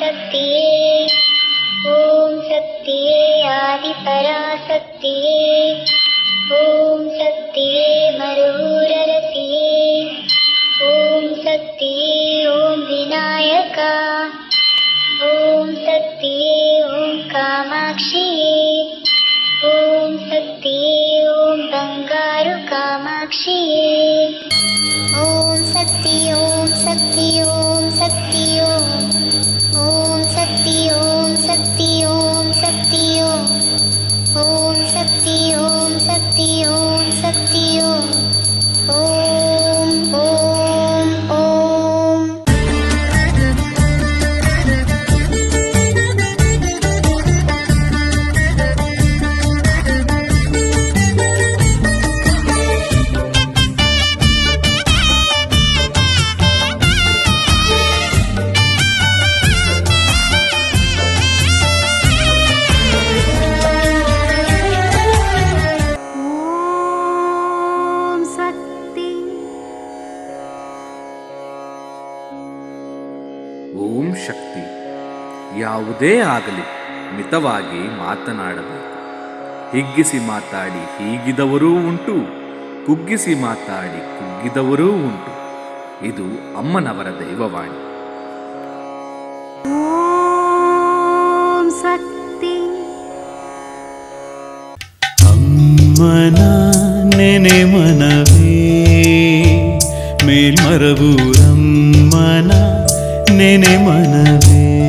शक्तिये। ॐ शक्तिये आदिपरा सत्ये ॐ शक्तिये मरुररति ॐ शक्तिये ॐ विनायका। ॐ शक्तिये ॐ कामाक्षिये। ॐ शक्तिये ॐ बङ्गारुकामाक्षी ಓಂ ಶಕ್ತಿ. ಯಾವುದೇ ಆಗಲಿ ಮಿತವಾಗಿ ಮಾತನಾಡಬೇಕು. ಹಿಗ್ಗಿಸಿ ಮಾತಾಡಿ ಹೀಗಿದವರೂ ಉಂಟು ಕುಗ್ಗಿಸಿ ಮಾತಾಡಿ ಕುಗ್ಗಿದವರೂ ಉಂಟು. ಇದು ಅಮ್ಮನವರ ದೈವವಾಣಿ. ಓಂ ಶಕ್ತಿ. ಅಮ್ಮನ ನೆನೆ ಮನವೇ ಮೇಲ್ಮರವೂರಮ್ಮನ నేనే మనవే.